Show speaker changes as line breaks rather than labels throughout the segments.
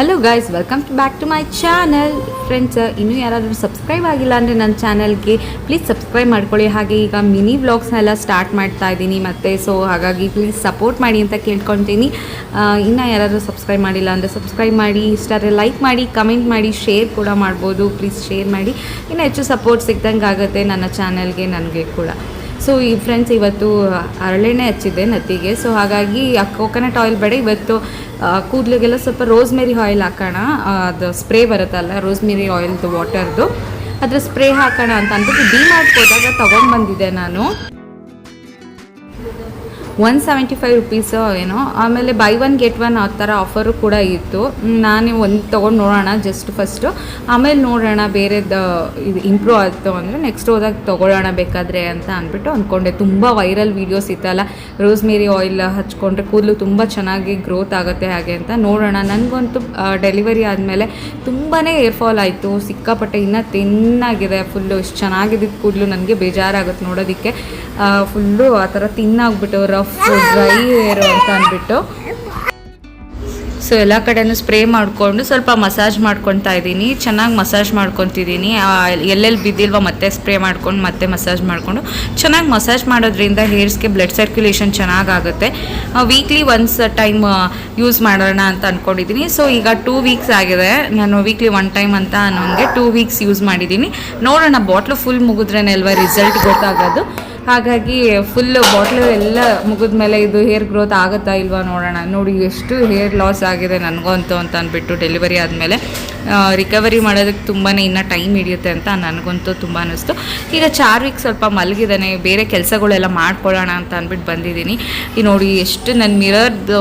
Hello guys welcome to back to my channel friends ಇನ್ನೂ ಯಾರಾದರೂ subscribe ಆಗಿಲ್ಲ ಅಂದರೆ ನನ್ನ ಚಾನಲ್ಗೆ ಪ್ಲೀಸ್ ಸಬ್ಸ್ಕ್ರೈಬ್ ಮಾಡ್ಕೊಳ್ಳಿ. ಹಾಗೆ ಈಗ ಮಿನಿ ವ್ಲಾಗ್ಸ್ನೆಲ್ಲ ಸ್ಟಾರ್ಟ್ ಮಾಡ್ತಾ ಇದ್ದೀನಿ. ಮತ್ತು ಸೊ ಹಾಗಾಗಿ ಪ್ಲೀಸ್ ಸಪೋರ್ಟ್ ಮಾಡಿ ಅಂತ ಕೇಳ್ಕೊತೀನಿ ಇನ್ನೂ ಯಾರಾದರೂ ಸಬ್ಸ್ಕ್ರೈಬ್ ಮಾಡಿಲ್ಲ ಅಂದರೆ ಸಬ್ಸ್ಕ್ರೈಬ್ ಮಾಡಿ, ಇಷ್ಟಾದರೆ ಲೈಕ್ ಮಾಡಿ ಕಮೆಂಟ್ ಮಾಡಿ ಶೇರ್ ಕೂಡ ಮಾಡ್ಬೋದು. ಪ್ಲೀಸ್ ಶೇರ್ ಮಾಡಿ. ಇನ್ನು ಹೆಚ್ಚು ಸಪೋರ್ಟ್ ಸಿಗ್ದಂಗೆ ಆಗುತ್ತೆ ನನ್ನ ಚಾನಲ್ಗೆ ನನಗೆ ಕೂಡ. ಸೊ ಈ ಫ್ರೆಂಡ್ಸ್ ಇವತ್ತು ಅರಳೆಣ್ಣೆ ಹಚ್ಚಿದ್ದೆ ನತ್ತಿಗೆ. ಸೊ ಹಾಗಾಗಿ, ಆ ಕೋಕೋನಟ್ ಆಯಿಲ್ ಬೇಡ. ಇವತ್ತು ಕೂದಲಿಗೆಲ್ಲ ಸ್ವಲ್ಪ ರೋಸ್ಮೆರಿ ಆಯಿಲ್ ಹಾಕೋಣ. ಅದು ಸ್ಪ್ರೇ ಬರುತ್ತಲ್ಲ ರೋಸ್ಮೆರಿ ಆಯಿಲ್ದು ವಾಟರ್ದು ಅದರ ಸ್ಪ್ರೇ ಹಾಕೋಣ ಅಂತ ಅಂದ್ಬಿಟ್ಟು ಡಿ ಹೋದಾಗ ತೊಗೊಂಡ್ಬಂದಿದ್ದೆ ನಾನು. ಒನ್ ಸೆವೆಂಟಿ ಫೈವ್ ರುಪೀಸು ಏನೋ ಆಮೇಲೆ ಬೈ ಒನ್ ಗೆಟ್ ಒನ್ ಆ ಥರ ಆಫರು ಕೂಡ ಇತ್ತು. ನಾನು ಒಂದು ತೊಗೊಂಡು ನೋಡೋಣ ಜಸ್ಟ್ ಫಸ್ಟು ಆಮೇಲೆ ನೋಡೋಣ ಬೇರೆದು ಇದು ಇಂಪ್ರೂವ್ ಆಯಿತು ಅಂದರೆ ನೆಕ್ಸ್ಟ್ ಹೋದಾಗ ತೊಗೊಳ್ಳೋಣ ಬೇಕಾದರೆ ಅಂತ ಅಂದ್ಬಿಟ್ಟು ಅಂದ್ಕೊಂಡೆ ತುಂಬ ವೈರಲ್ ವೀಡಿಯೋಸ್ ಇತ್ತಲ್ಲ. ರೋಸ್ಮೇರಿ ಆಯಿಲ್ ಹಚ್ಕೊಂಡ್ರೆ ಕೂದಲು ತುಂಬ ಚೆನ್ನಾಗಿ ಗ್ರೋತ್ ಆಗುತ್ತೆ ಹಾಗೆ ಅಂತ ನೋಡೋಣ. ನನಗಂತೂ ಡೆಲಿವರಿ ಆದಮೇಲೆ ತುಂಬಾ ಏರ್ ಫಾಲ್ ಆಯಿತು. ಸಿಕ್ಕಾಪಟ್ಟೆ ಇನ್ನೂ ತಿನ್ನಾಗಿದೆ. ಫುಲ್ಲು ಇಷ್ಟು ಚೆನ್ನಾಗಿದ್ದಿದ್ದು ಕೂದಲು ನನಗೆ ಬೇಜಾರಾಗುತ್ತೆ ನೋಡೋದಕ್ಕೆ. ಫುಲ್ಲು ಆ ಥರ ತಿನ್ನಾಗ್ಬಿಟ್ಟು ರಫ್ ಡ್ರೈ ಏರು ಅಂತ ಅಂದ್ಬಿಟ್ಟು. ಸೊ ಎಲ್ಲ ಕಡೆನೂ ಸ್ಪ್ರೇ ಮಾಡಿಕೊಂಡು ಸ್ವಲ್ಪ ಮಸಾಜ್ ಮಾಡ್ಕೊತಾ ಇದ್ದೀನಿ. ಚೆನ್ನಾಗಿ ಮಸಾಜ್ ಮಾಡ್ಕೊತಿದ್ದೀನಿ. ಎಲ್ಲೆಲ್ಲಿ ಬಿದ್ದಿಲ್ವ ಮತ್ತೆ ಸ್ಪ್ರೇ ಮಾಡ್ಕೊಂಡು ಮತ್ತೆ ಮಸಾಜ್ ಮಾಡಿಕೊಂಡು. ಚೆನ್ನಾಗಿ ಮಸಾಜ್ ಮಾಡೋದ್ರಿಂದ ಹೇರ್ಸ್ಗೆ ಬ್ಲಡ್ ಸರ್ಕ್ಯುಲೇಷನ್ ಚೆನ್ನಾಗಾಗುತ್ತೆ. ವೀಕ್ಲಿ ಒನ್ಸ್ ಟೈಮ್ ಯೂಸ್ ಮಾಡೋಣ ಅಂತ ಅಂದ್ಕೊಂಡಿದ್ದೀನಿ ಸೊ ಈಗ ಟೂ ವೀಕ್ಸ್ ಆಗಿದೆ. ನಾನು ವೀಕ್ಲಿ ಒನ್ ಟೈಮ್ ಅಂತ ನನಗೆ ಟೂ ವೀಕ್ಸ್ ಯೂಸ್ ಮಾಡಿದ್ದೀನಿ. ನೋಡೋಣ ಬಾಟ್ಲು ಫುಲ್ ಮುಗಿದ್ರೇನೆ ಅಲ್ವಾ ರಿಸಲ್ಟ್ ಗೊತ್ತಾಗೋದು. ಹಾಗಾಗಿ ಫುಲ್ ಬಾಟ್ಲು ಎಲ್ಲ ಮುಗಿದ ಮೇಲೆ ಇದು ಹೇರ್ ಗ್ರೋತ್ ಆಗುತ್ತಾ ಇಲ್ವಾ ನೋಡೋಣ. ನೋಡಿ ಎಷ್ಟು ಹೇರ್ ಲಾಸ್ ಆಗಿದೆ ನನಗಂತೂ ಅಂತ ಅಂದ್ಬಿಟ್ಟು ಡೆಲಿವರಿ ಆದಮೇಲೆ ರಿಕವರಿ ಮಾಡೋದಕ್ಕೆ ತುಂಬಾ ಇನ್ನೂ ಟೈಮ್ ಹಿಡಿಯುತ್ತೆ ಅಂತ ನನಗಂತೂ ತುಂಬ ಅನ್ನಿಸ್ತು. ಈಗ ಚಾರ್ ವೀಕ್ ಸ್ವಲ್ಪ ಮಲಗಿದ್ದಾನೆ ಬೇರೆ ಕೆಲಸಗಳೆಲ್ಲ ಮಾಡ್ಕೊಳ್ಳೋಣ ಅಂತ ಅಂದ್ಬಿಟ್ಟು ಬಂದಿದ್ದೀನಿ. ಈ ನೋಡಿ ಎಷ್ಟು ನನ್ನ ಮಿರರ್ದು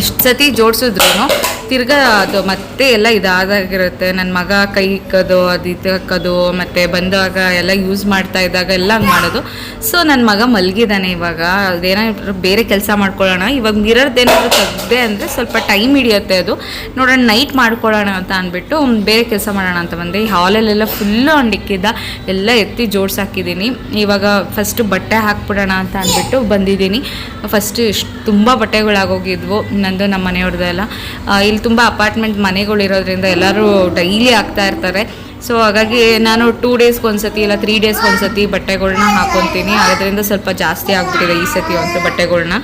ಎಷ್ಟು ಸತಿ ಜೋಡಿಸಿದ್ರು ತಿರ್ಗಾ ಅದು ಮತ್ತೆ ಎಲ್ಲ ಇದಾದಾಗಿರುತ್ತೆ. ನನ್ನ ಮಗ ಕೈ ಇಕ್ಕೋದು ಅದು ಇದು ಹಾಕೋದು ಮತ್ತು ಬಂದಾಗ ಎಲ್ಲ ಯೂಸ್ ಮಾಡ್ತಾ ಇದ್ದಾಗ ಎಲ್ಲ ಹಂಗೆ ಮಾಡೋದು. ಸೊ ನನ್ನ ಮಗ ಮಲಗಿದ್ದಾನೆ ಇವಾಗ. ಅದೇನಾದ್ರು ಬೇರೆ ಕೆಲಸ ಮಾಡ್ಕೊಳ್ಳೋಣ. ಇವಾಗ ಮಿರರ್ದೇನಾದ್ರು ತೆಗ್ದೆ ಅಂದರೆ ಸ್ವಲ್ಪ ಟೈಮ್ ಹಿಡಿಯುತ್ತೆ ಅದು. ನೋಡೋಣ ನೈಟ್ ಮಾಡ್ಕೊಳ್ಳೋಣ ಅಂತ ಅಂದ್ಬಿಟ್ಟು ಬೇರೆ ಕೆಲಸ ಮಾಡೋಣ ಅಂತ ಬಂದೆ. ಈ ಹಾಲಲ್ಲೆಲ್ಲ ಫುಲ್ಲು ಅಂಡಿಕ್ಕಿದ್ದ ಎಲ್ಲ ಎತ್ತಿ ಜೋಡ್ಸಾಕಿದ್ದೀನಿ ಇವಾಗ ಫಸ್ಟು ಬಟ್ಟೆ ಹಾಕ್ಬಿಡೋಣ ಅಂತ ಅಂದ್ಬಿಟ್ಟು ಬಂದಿದ್ದೀನಿ. ಫಸ್ಟ್ ಇಷ್ಟು ತುಂಬ ಬಟ್ಟೆಗಳಾಗೋಗಿದ್ವು. ನಂದು ನಮ್ಮ ಮನೆಯವ್ರದ್ದೆಲ್ಲ ಆ, ಇಲ್ಲಿ ತುಂಬ ಅಪಾರ್ಟ್ಮೆಂಟ್ ಮನೆಗಳಿರೋದ್ರಿಂದ ಎಲ್ಲರೂ ಡೈಲಿ ಆಗ್ತಾ ಇರ್ತಾರೆ. ಸೊ ಹಾಗಾಗಿ ನಾನು ಟೂ ಡೇಸ್ಗೆ ಒಂದ್ಸತಿ ಇಲ್ಲ ತ್ರೀ ಡೇಸ್ಗೆ ಒಂದ್ಸತಿ ಬಟ್ಟೆಗಳನ್ನ ಹಾಕೊತೀನಿ. ಅದರಿಂದ ಸ್ವಲ್ಪ ಜಾಸ್ತಿ ಆಗ್ಬಿಟ್ಟಿದೆ ಈ ಸತಿ ಒಂದು ಬಟ್ಟೆಗಳನ್ನ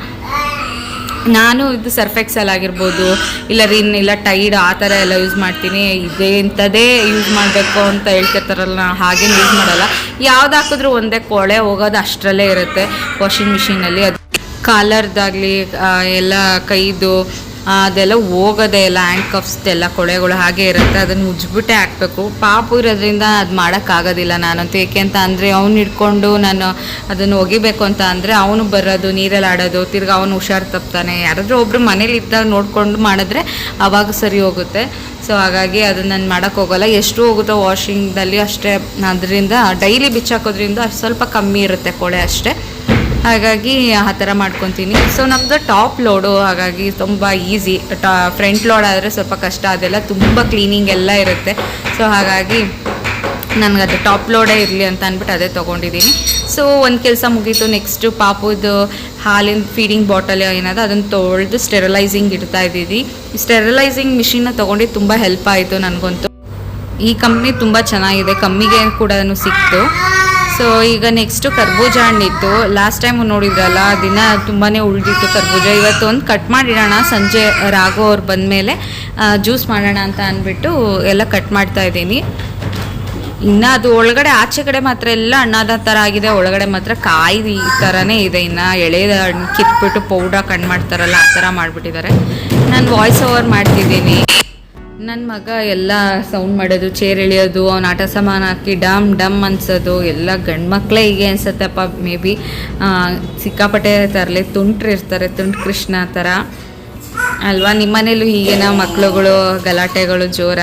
ನಾನು ಇದು ಸರ್ಫೆಕ್ಸಲ್ ಆಗಿರ್ಬೋದು, ಇಲ್ಲ ರಿನ್, ಇಲ್ಲ ಟೈಡ್ ಆ ಥರ ಎಲ್ಲ ಯೂಸ್ ಮಾಡ್ತೀನಿ. ಇದೇ ಇಂಥದ್ದೇ ಯೂಸ್ ಮಾಡಬೇಕು ಅಂತ ಹೇಳ್ತಿರ್ತಾರಲ್ಲ, ನಾನು ಹಾಗೇನು ಯೂಸ್ ಮಾಡಲ್ಲ. ಯಾವ್ದು ಹಾಕಿದ್ರೂ ಒಂದೇ ಕೊಳೆ ಹೋಗೋದು ಅಷ್ಟರಲ್ಲೇ ಇರುತ್ತೆ. ವಾಷಿಂಗ್ ಮಿಷಿನಲ್ಲಿ ಅದು ಕಾಲರ್ದಾಗಲಿ ಎಲ್ಲ ಕೈದು ಅದೆಲ್ಲ ಹೋಗೋದೇ ಇಲ್ಲ ಹ್ಯಾಂಡ್ ಕಫ್ಸ್ ಎಲ್ಲ ಕೊಳೆಗಳು ಹಾಗೆ ಇರುತ್ತೆ, ಅದನ್ನು ಮುಜ್ಬಿಟ್ಟೆ ಹಾಕಬೇಕು. ಪಾಪು ಇರೋದ್ರಿಂದ ಅದು ಮಾಡೋಕ್ಕಾಗೋದಿಲ್ಲ ನಾನಂತೂ. ಏಕೆ ಅಂತ ಅಂದರೆ ಅವ್ನು ಹಿಡ್ಕೊಂಡು ನಾನು ಅದನ್ನು ಒಗಿಬೇಕು ಅಂತ ಅಂದರೆ ಅವನು ಬರೋದು, ನೀರಲ್ಲಿ ಆಡೋದು, ತಿರ್ಗಿ ಅವನು ಹುಷಾರು ತಪ್ತಾನೆ. ಯಾರಾದರೂ ಒಬ್ಬರು ಮನೇಲಿ ಇದ್ದಾಗ ನೋಡಿಕೊಂಡು ಮಾಡಿದ್ರೆ ಆವಾಗ ಸರಿ ಹೋಗುತ್ತೆ. ಸೊ ಹಾಗಾಗಿ ಅದನ್ನು ನಾನು ಮಾಡೋಕ್ಕೆ ಹೋಗಲ್ಲ. ಎಷ್ಟು ಹೋಗುತ್ತೋ ವಾಷಿಂಗ್ದಲ್ಲಿ ಅಷ್ಟೇ. ಅದರಿಂದ, ಡೈಲಿ ಬಿಚ್ಚಾಕೋದ್ರಿಂದ ಸ್ವಲ್ಪ ಕಮ್ಮಿ ಇರುತ್ತೆ ಕೊಳೆ ಅಷ್ಟೇ. ಹಾಗಾಗಿ ಆ ಥರ ಮಾಡ್ಕೊತೀನಿ. ಸೊ ನಮ್ಮದು ಟಾಪ್ ಲೋಡು ಹಾಗಾಗಿ ತುಂಬ ಈಸಿ ಟಾ ಫ್ರಂಟ್ ಲೋಡ್ ಆದರೆ ಸ್ವಲ್ಪ ಕಷ್ಟ, ಅದೆಲ್ಲ ತುಂಬ ಕ್ಲೀನಿಂಗ್ ಎಲ್ಲ ಇರುತ್ತೆ. ಸೊ ಹಾಗಾಗಿ ನನಗದು ಟಾಪ್ ಲೋಡೇ ಇರಲಿ ಅಂತ ಅಂದ್ಬಿಟ್ಟು ಅದೇ ತೊಗೊಂಡಿದ್ದೀನಿ. ಸೊ ಒಂದು ಕೆಲಸ ಮುಗೀತು. ನೆಕ್ಸ್ಟು ಪಾಪುದು ಹಾಲಿನ ಫೀಡಿಂಗ್ ಬಾಟಲ್ ಏನದ ಅದನ್ನು ತೊಳೆದು ಸ್ಟೆರಲೈಸಿಂಗ್ ಇಡ್ತಾ ಇದ್ದೀವಿ. ಸ್ಟೆರಲೈಸಿಂಗ್ ಮಿಷಿನ್ನ ತೊಗೊಂಡು ತುಂಬ ಹೆಲ್ಪ್ ಆಯಿತು ನನಗಂತೂ. ಈ ಕಂಪ್ನಿ ತುಂಬ ಚೆನ್ನಾಗಿದೆ. ಕಮ್ಮಿಗೆ ಕೂಡ ಸಿಕ್ತು. ಸೊ ಈಗ ನೆಕ್ಸ್ಟು ಕರ್ಬೂಜ ಹಣ್ಣಿತ್ತು. ಲಾಸ್ಟ್ ಟೈಮ್ ನೋಡಿದ್ರಲ್ಲ, ದಿನ ತುಂಬಾ ಉಳಿದಿತ್ತು ಕರ್ಬೂಜ. ಇವತ್ತು ಒಂದು ಕಟ್ ಮಾಡಿಡೋಣ. ಸಂಜೆ ರಾಘು ಅವ್ರು ಬಂದಮೇಲೆ ಜ್ಯೂಸ್ ಮಾಡೋಣ ಅಂತ ಅಂದ್ಬಿಟ್ಟು ಎಲ್ಲ ಕಟ್ ಮಾಡ್ತಾ ಇದ್ದೀನಿ. ಇನ್ನು ಅದು ಒಳಗಡೆ, ಆಚೆ ಕಡೆ ಮಾತ್ರ ಎಲ್ಲ ಹಣ್ಣಾದ ಥರ ಆಗಿದೆ. ಒಳಗಡೆ ಮಾತ್ರ ಕಾಯಿ ಈ ಥರನೇ ಇದೆ ಇನ್ನು. ಎಳೆದ ಹಣ್ಣು ಕಿತ್ಬಿಟ್ಟು ಪೌಡ್ರ ಕಣ್ಣು ಮಾಡ್ತಾರಲ್ಲ, ಆ ಥರ ಮಾಡಿಬಿಟ್ಟಿದ್ದಾರೆ. ನಾನು ವಾಯ್ಸ್ ಓವರ್ ಮಾಡ್ತಿದ್ದೀನಿ. ನನ್ನ ಮಗ ಎಲ್ಲ ಸೌಂಡ್ ಮಾಡೋದು ಚೇರ್ ಎಳೆಯೋದು, ಅವ್ನ ಆಟ ಸಾಮಾನು ಹಾಕಿ ಡಮ್ ಡಮ್ ಅನ್ಸೋದು, ಎಲ್ಲ ಗಂಡು ಮಕ್ಕಳೇ ಹೀಗೆ ಅನ್ಸತ್ತಪ್ಪ. ಮೇ ಬಿ ಸಿಕ್ಕಾಪಟ್ಟೆ ತರಲೆ ತುಂಟ್ರಿರ್ತಾರೆ ತುಂಟ್ ಕೃಷ್ಣ ಥರ. ಅಲ್ವಾ? ನಿಮ್ಮನೇಲೂ ಹೀಗೇನ ಮಕ್ಕಳುಗಳು ಗಲಾಟೆಗಳು, ಜೋರ?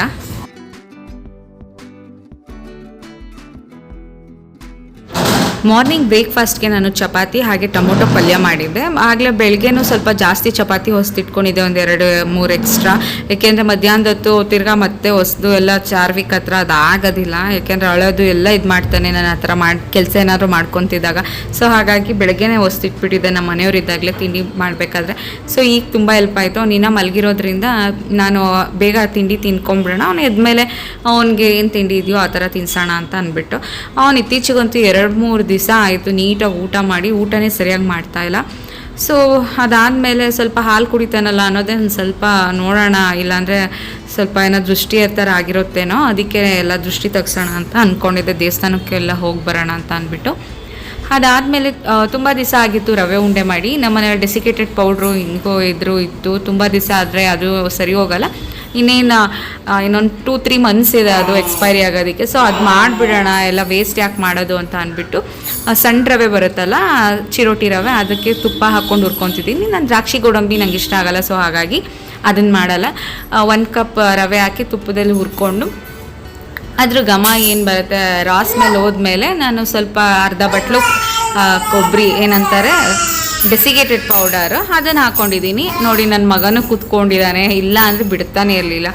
ಮಾರ್ನಿಂಗ್ ಬ್ರೇಕ್ಫಾಸ್ಟ್ಗೆ ನಾನು ಚಪಾತಿ ಹಾಗೆ ಟೊಮೊಟೊ ಪಲ್ಯ ಮಾಡಿದ್ದೆ. ಆಗಲೇ ಬೆಳಗ್ಗೆನೂ ಸ್ವಲ್ಪ ಜಾಸ್ತಿ ಚಪಾತಿ ಹೊಸ್ತಿಟ್ಕೊಂಡಿದ್ದೆ ಎರಡು, ಮೂರು ಎಕ್ಸ್ಟ್ರಾ ಏಕೆಂದರೆ ಮಧ್ಯಾಹ್ನದ ಹೊತ್ತು ತಿರ್ಗಾ ಮತ್ತೆ ಹೊಸ್ದು ಎಲ್ಲ ಚಾರ್ವಿಕ್ ಹತ್ರ ಅದು ಆಗೋದಿಲ್ಲ. ಯಾಕೆಂದರೆ ಅಳೋದು ಎಲ್ಲ ಇದು ಮಾಡ್ತಾನೆ ನಾನು ಆ ಥರ ಮಾಡಿ, ಕೆಲಸ ಏನಾದರೂ ಮಾಡ್ಕೊತಿದ್ದಾಗ. ಸೊ ಹಾಗಾಗಿ ಬೆಳಗ್ಗೆನೇ ಹೊಸ್ತಿಟ್ಬಿಟ್ಟಿದ್ದೆ ನಮ್ಮ ಮನೆಯವರಿದ್ದಾಗಲೇ ತಿಂಡಿ ಮಾಡಬೇಕಾದ್ರೆ. ಸೊ ಈಗ ತುಂಬ ಹೆಲ್ಪ್ ಆಯಿತು. ಅವನಿನ್ನ ಮಲಗಿರೋದ್ರಿಂದ ನಾನು ಬೇಗ ತಿಂಡಿ ತಿನ್ಕೊಂಬಿಡೋಣ. ಅವ್ನು ಎದ್ಮೇಲೆ ಅವನಿಗೆ ಏನು ತಿಂಡಿ ಇದೆಯೋ ಆ ಥರ ತಿನ್ಸೋಣ ಅಂತ ಅಂದ್ಬಿಟ್ಟು. ಅವ್ನು ಇತ್ತೀಚೆಗಂತೂ ಎರಡು, ಮೂರು ದಿವಸ ಆಯಿತು, ನೀಟಾಗಿ ಊಟ ಮಾಡಿ, ಊಟನೇ ಸರಿಯಾಗಿ ಮಾಡ್ತಾ ಇಲ್ಲ. ಸೊ ಅದಾದಮೇಲೆ ಸ್ವಲ್ಪ ಹಾಲು ಕುಡಿತಾನಲ್ಲ ಅನ್ನೋದೇ ಒಂದು ಸ್ವಲ್ಪ ನೋಡೋಣ, ಇಲ್ಲಾಂದರೆ ಸ್ವಲ್ಪ ಏನೋ ದೃಷ್ಟಿ ಥರ ಆಗಿರುತ್ತೇನೋ, ಅದಕ್ಕೆ ಎಲ್ಲ ದೃಷ್ಟಿ ತಗ್ಸೋಣ ಅಂತ ಅಂದ್ಕೊಂಡಿದ್ದೆ ದೇವಸ್ಥಾನಕ್ಕೆಲ್ಲ ಹೋಗಿ ಬರೋಣ ಅಂತ ಅಂದ್ಬಿಟ್ಟು. ಅದಾದಮೇಲೆ ತುಂಬ ದಿವಸ ಆಗಿತ್ತು ರವೆ ಉಂಡೆ ಮಾಡಿ. ನಮ್ಮನೆಯಲ್ಲಿ ಡೆಸಿಕೇಟೆಡ್ ಪೌಡ್ರು ಹಿಂಗೋ ಇದ್ರು ಇತ್ತು. ತುಂಬ ದಿವಸ ಆದರೆ ಅದು ಸರಿ ಹೋಗಲ್ಲ. ಇನ್ನೇನು ಇನ್ನೊಂದು ಟೂ ತ್ರೀ ಮಂತ್ಸ್ ಇದೆ ಅದು ಎಕ್ಸ್ಪೈರಿ ಆಗೋದಕ್ಕೆ. ಸೊ ಅದು ಮಾಡಿಬಿಡೋಣ, ಎಲ್ಲ ವೇಸ್ಟ್ ಯಾಕೆ ಮಾಡೋದು ಅಂತ ಅಂದ್ಬಿಟ್ಟು ಸಣ್ಣ ರವೆ ಬರುತ್ತಲ್ಲ ಚಿರೋಟಿ ರವೆ, ಅದಕ್ಕೆ ತುಪ್ಪ ಹಾಕ್ಕೊಂಡು ಹುರ್ಕೊತಿದ್ದೀನಿ. ನಾನು ದ್ರಾಕ್ಷಿ ಗೋಡಂಬಿ ನಂಗೆ ಇಷ್ಟ ಆಗಲ್ಲ ಸೊ ಹಾಗಾಗಿ ಅದನ್ನು ಮಾಡಲ್ಲ. ಒಂದು ಕಪ್ ರವೆ ಹಾಕಿ ತುಪ್ಪದಲ್ಲಿ ಹುರ್ಕೊಂಡು, ಅದ್ರ ಘಮ ಏನು ಬರುತ್ತೆ ರಾಸ್ ಮೇಲೆ ಹೋದ್ಮೇಲೆ ನಾನು ಸ್ವಲ್ಪ ಅರ್ಧ ಬಟ್ಲು ಕೊಬ್ಬರಿ ಏನಂತಾರೆ ಡೆಸಿಗೇಟೆಡ್ ಪೌಡರು. ಅದನ್ನು ಹಾಕ್ಕೊಂಡಿದ್ದೀನಿ ನೋಡಿ ನನ್ನ ಮಗನೂ ಕೂತ್ಕೊಂಡಿದ್ದಾನೆ. ಇಲ್ಲ ಅಂದರೆ ಬಿಡ್ತಾನೆ ಇರಲಿಲ್ಲ.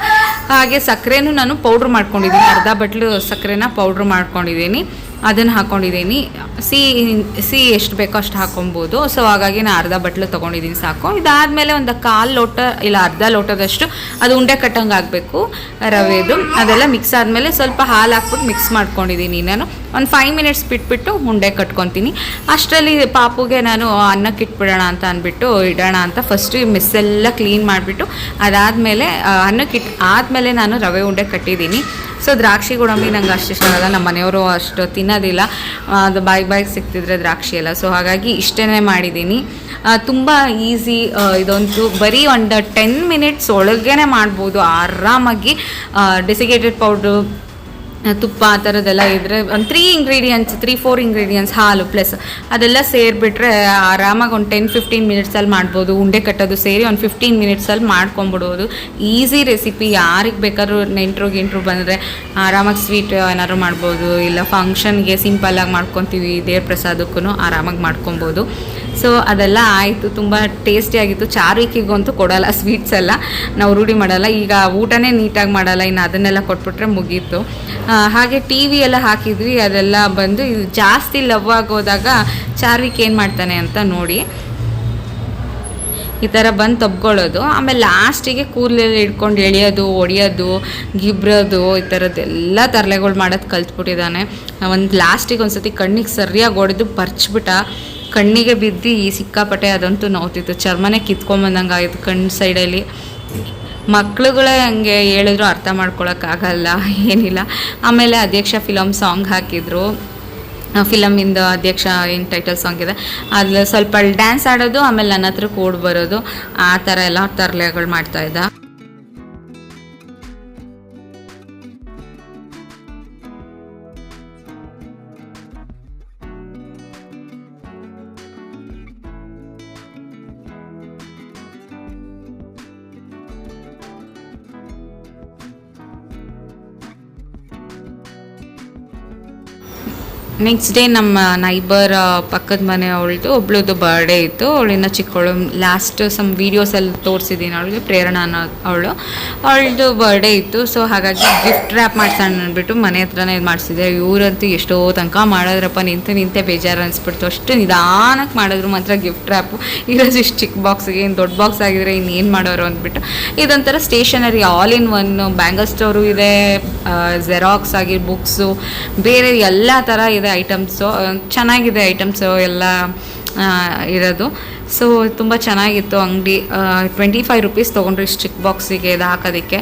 ಹಾಗೆ ಸಕ್ಕರೆನೂ ನಾನು ಪೌಡ್ರ್ ಮಾಡ್ಕೊಂಡಿದ್ದೀನಿ. ಅರ್ಧ ಬಟ್ಲು ಸಕ್ಕರೆನ ಪೌಡ್ರ್ ಮಾಡ್ಕೊಂಡಿದ್ದೀನಿ. ಅದನ್ನು ಹಾಕ್ಕೊಂಡಿದ್ದೀನಿ ಸಿಹಿ ಸಿಹಿ ಎಷ್ಟು ಬೇಕೋ ಅಷ್ಟು ಹಾಕೊಬೋದು. ಸೊ ಹಾಗಾಗಿ ನಾನು ಅರ್ಧ ಬಟ್ಲು ತೊಗೊಂಡಿದ್ದೀನಿ ಸಾಕು. ಇದಾದಮೇಲೆ ಒಂದು ಕಾಲು ಲೋಟ, ಇಲ್ಲ ಅರ್ಧ ಲೋಟದಷ್ಟು ಅದು ಉಂಡೆ ಕಟ್ಟಂಗೆ ಆಗಬೇಕು, ರವೆದು. ಅದೆಲ್ಲ ಮಿಕ್ಸ್ ಆದಮೇಲೆ ಸ್ವಲ್ಪ ಹಾಲು ಹಾಕ್ಬಿಟ್ಟು ಮಿಕ್ಸ್ ಮಾಡ್ಕೊಂಡಿದ್ದೀನಿ ನಾನು. ಒಂದು ಫೈವ್ ಮಿನಿಟ್ಸ್ ಬಿಟ್ಬಿಟ್ಟು ಉಂಡೆ ಕಟ್ಕೊತೀನಿ. ಅಷ್ಟರಲ್ಲಿ ಪಾಪುಗೆ ನಾನು ಅನ್ನಕ್ಕೆ ಇಟ್ಬಿಡೋಣ ಅಂತ ಅಂದ್ಬಿಟ್ಟು, ಇಡೋಣ ಅಂತ ಫಸ್ಟು ಮಿಸ್ಸೆಲ್ಲ ಕ್ಲೀನ್ ಮಾಡಿಬಿಟ್ಟು, ಅದಾದಮೇಲೆ ಅನ್ನಕ್ಕೆ ಇಟ್ಟು ಆದಮೇಲೆ ನಾನು ರವೆ ಉಂಡೆ ಕಟ್ಟಿದ್ದೀನಿ. ಸೊ ದ್ರಾಕ್ಷಿ ಗೋಡಂಬಿ ನಂಗೆ ಅಷ್ಟು ಇಷ್ಟ ಆಗಲ್ಲ. ನಮ್ಮ ಮನೆಯವರು ಅಷ್ಟು ತಿನ್ನೋದಿಲ್ಲ. ಅದು ಬಾಯಿ ಬಾಯಿಗೆ ಸಿಗ್ತಿದ್ರೆ ದ್ರಾಕ್ಷಿ ಎಲ್ಲ. ಸೊ ಹಾಗಾಗಿ ಇಷ್ಟೇ ಮಾಡಿದ್ದೀನಿ. ತುಂಬ ಈಸಿ ಇದೊಂದು ಬರೀ ಒಂದು ಟೆನ್ ಮಿನಿಟ್ಸ್ ಒಳಗೇ ಮಾಡ್ಬೋದು. ಆರಾಮಾಗಿ ಡೆಸಿಗೇಟೆಡ್ ಪೌಡ್ರು ತುಪ್ಪ ಆ ಥರದ್ದೆಲ್ಲ ಇದ್ದರೆ ಒಂದು three ingredients three four ingredients ಹಾಲು ಪ್ಲಸ್ ಅದೆಲ್ಲ ಸೇರಿಬಿಟ್ರೆ ಆರಾಮಾಗಿ ಒಂದು ಟೆನ್ ಫಿಫ್ಟೀನ್ ಮಿನಿಟ್ಸಲ್ಲಿ ಮಾಡ್ಬೋದು. ಉಂಡೆ ಕಟ್ಟೋದು ಸೇರಿ ಒಂದು ಫಿಫ್ಟೀನ್ ಮಿನಿಟ್ಸಲ್ಲಿ ಮಾಡ್ಕೊಂಬಿಡ್ಬೋದು ಈಸಿ ರೆಸಿಪಿ ಯಾರಿಗೆ ಬೇಕಾದ್ರೂ ನೆಂಟರು, ಗಿಂಟ್ರು ಬಂದರೆ ಆರಾಮಾಗಿ ಸ್ವೀಟ್ ಏನಾದ್ರು ಮಾಡ್ಬೋದು. ಇಲ್ಲ ಫಂಕ್ಷನ್ಗೆ ಸಿಂಪಲ್ಲಾಗಿ ಮಾಡ್ಕೊತೀವಿ ದೇವ್ರ ಪ್ರಸಾದಕ್ಕೂ ಆರಾಮಾಗಿ ಮಾಡ್ಕೊಬೋದು. ಸೊ ಅದೆಲ್ಲ ಆಯಿತು. ತುಂಬ ಟೇಸ್ಟಿಯಾಗಿತ್ತು ಚಾರ್ವಿಕಿಗಂತೂ ಕೊಡಲ್ಲ ಸ್ವೀಟ್ಸ್ ಎಲ್ಲ. ನಾವು ರೂಢಿ ಮಾಡಲ್ಲ. ಈಗ ಊಟನೇ ನೀಟಾಗಿ ಮಾಡಲ್ಲ. ಇನ್ನು ಅದನ್ನೆಲ್ಲ ಕೊಟ್ಬಿಟ್ರೆ ಮುಗೀತು. ಹಾಗೆ ಟಿ ವಿ ಎಲ್ಲ ಹಾಕಿದ್ವಿ. ಅದೆಲ್ಲ ಬಂದು ಇದು ಜಾಸ್ತಿ ಲವ್ ಆಗೋದಾಗ ಚಾರ್ವಿಕ್ ಏನು ಮಾಡ್ತಾನೆ ಅಂತ ನೋಡಿ. ಈ ಥರ ಬಂದು ತಬ್ಕೊಳ್ಳೋದು. ಆಮೇಲೆ ಲಾಸ್ಟಿಗೆ ಕೂದಲೆಲ್ಲ ಹಿಡ್ಕೊಂಡು ಎಳೆಯೋದು, ಒಡೆಯೋದು, ಗಿಬ್ರೋದು, ಈ ಥರದ್ದೆಲ್ಲ ತರಲೆಗಳು ಮಾಡೋದು ಕಲ್ತ್ಬಿಟ್ಟಿದ್ದಾನೆ. ಒಂದು ಲಾಸ್ಟಿಗೆ ಒಂದು ಸತಿ ಕಣ್ಣಿಗೆ ಸರಿಯಾಗಿ ಹೊಡೆದು ಪರ್ಚ್ಬಿಟ್ಟ ಕಣ್ಣಿಗೆ ಬಿದ್ದು ಈ ಸಿಕ್ಕಾಪಟ್ಟೆ ಅದಂತೂ ನೋವ್ತಿತ್ತು. ಚರ್ಮನೇ ಕಿತ್ಕೊಂಬಂದಂಗೆ ಆಯಿತು ಕಣ್ಣು ಸೈಡಲ್ಲಿ. ಮಕ್ಳುಗಳೇ ಹಂಗೆ ಹೇಳಿದ್ರು ಅರ್ಥ ಮಾಡ್ಕೊಳಕ್ಕಾಗಲ್ಲ, ಏನಿಲ್ಲ. ಆಮೇಲೆ ಅಧ್ಯಕ್ಷ ಫಿಲಮ್ ಸಾಂಗ್ ಹಾಕಿದ್ರು. ಫಿಲಮಿಂದ ಅಧ್ಯಕ್ಷ ಏನು ಟೈಟಲ್ ಸಾಂಗ್ ಇದೆ. ಅಲ್ಲಿ ಸ್ವಲ್ಪ ಡ್ಯಾನ್ಸ್ ಆಡೋದು, ಆಮೇಲೆ ನನ್ನ ಹತ್ರ ಕೂಡ್ ಬರೋದು. ಆ ಥರ ಎಲ್ಲ ತರಲೆಗಳು ಮಾಡ್ತಾ ನೆಕ್ಸ್ಟ್ ಡೇ ನಮ್ಮ ನೈಬರ್ ಪಕ್ಕದ ಮನೆ ಅವಳದು ಒಬ್ಳದು ಬರ್ಡೇ ಇತ್ತು. ಅವಳಿನ್ನ ಚಿಕ್ಕವಳು ಲಾಸ್ಟ್ ಸಮ್ ವೀಡಿಯೋಸ್ ಅಲ್ಲಿ ತೋರಿಸಿದ್ದೀನಿ ಅವಳಿಗೆ, ಪ್ರೇರಣಾ ಅನ್ನೋ ಅವಳು. ಅವಳದು ಬರ್ಡೇ ಇತ್ತು ಸೊ ಹಾಗಾಗಿ ಗಿಫ್ಟ್ ರ್ಯಾಪ್ ಮಾಡ್ಸೋಣ ಅಂದ್ಬಿಟ್ಟು ಮನೆ ಹತ್ರನೇ ಇದು ಮಾಡಿಸಿದೆ. ಇವರಂತೂ ಎಷ್ಟೋ ತನಕ ಮಾಡಿದ್ರಪ್ಪ, ನಿಂತು ನಿಂತೆ ಬೇಜಾರು ಅನಿಸ್ಬಿಡ್ತು. ಅಷ್ಟು ನಿಧಾನಕ್ಕೆ ಮಾಡಿದ್ರು ಮಾತ್ರ ಗಿಫ್ಟ್ ರ್ಯಾಪು ಇರೋದು ಇಷ್ಟು ಚಿಕ್ಕ ಬಾಕ್ಸಿಗೆ ಏನು ದೊಡ್ಡ ಬಾಕ್ಸ್ ಆಗಿದ್ರೆ ಇನ್ನೇನು ಮಾಡೋರು ಅಂದ್ಬಿಟ್ಟು. ಇದೊಂಥರ stationery all in one bangle store ಇದೆ ಜೆರಾಕ್ಸ್ ಆಗಿ ಬುಕ್ಸು ಬೇರೆ ಎಲ್ಲ ಥರ ಇದೆ. ಐಟಮ್ಸು ಚೆನ್ನಾಗಿದೆ ಐಟಮ್ಸು ಎಲ್ಲ ಇರೋದು. ಸೊ, ತುಂಬ ಚೆನ್ನಾಗಿತ್ತು ಅಂಗಡಿ. ಟ್ವೆಂಟಿ ಫೈವ್ ರುಪೀಸ್ ತೊಗೊಂಡ್ರು ಇಷ್ಟು ಚಿಕ್ಕ ಬಾಕ್ಸಿಗೆ ಇದು ಹಾಕೋದಕ್ಕೆ.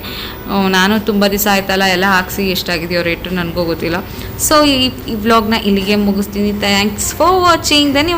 ನಾನು ತುಂಬ ದಿವಸ ಆಯ್ತಲ್ಲ, ಎಲ್ಲ ಹಾಕ್ಸಿ ಎಷ್ಟಾಗಿದೆಯೋ ರೇಟು ನನಗೂ ಗೊತ್ತಿಲ್ಲ. ಸೊ, ಈ ಈ ವ್ಲಾಗ್ನ ಇಲ್ಲಿಗೆ ಮುಗಿಸ್ತೀನಿ. ಥ್ಯಾಂಕ್ಸ್ ಫಾರ್ ವಾಚಿಂಗ್ ಧನ್ಯವಾದ.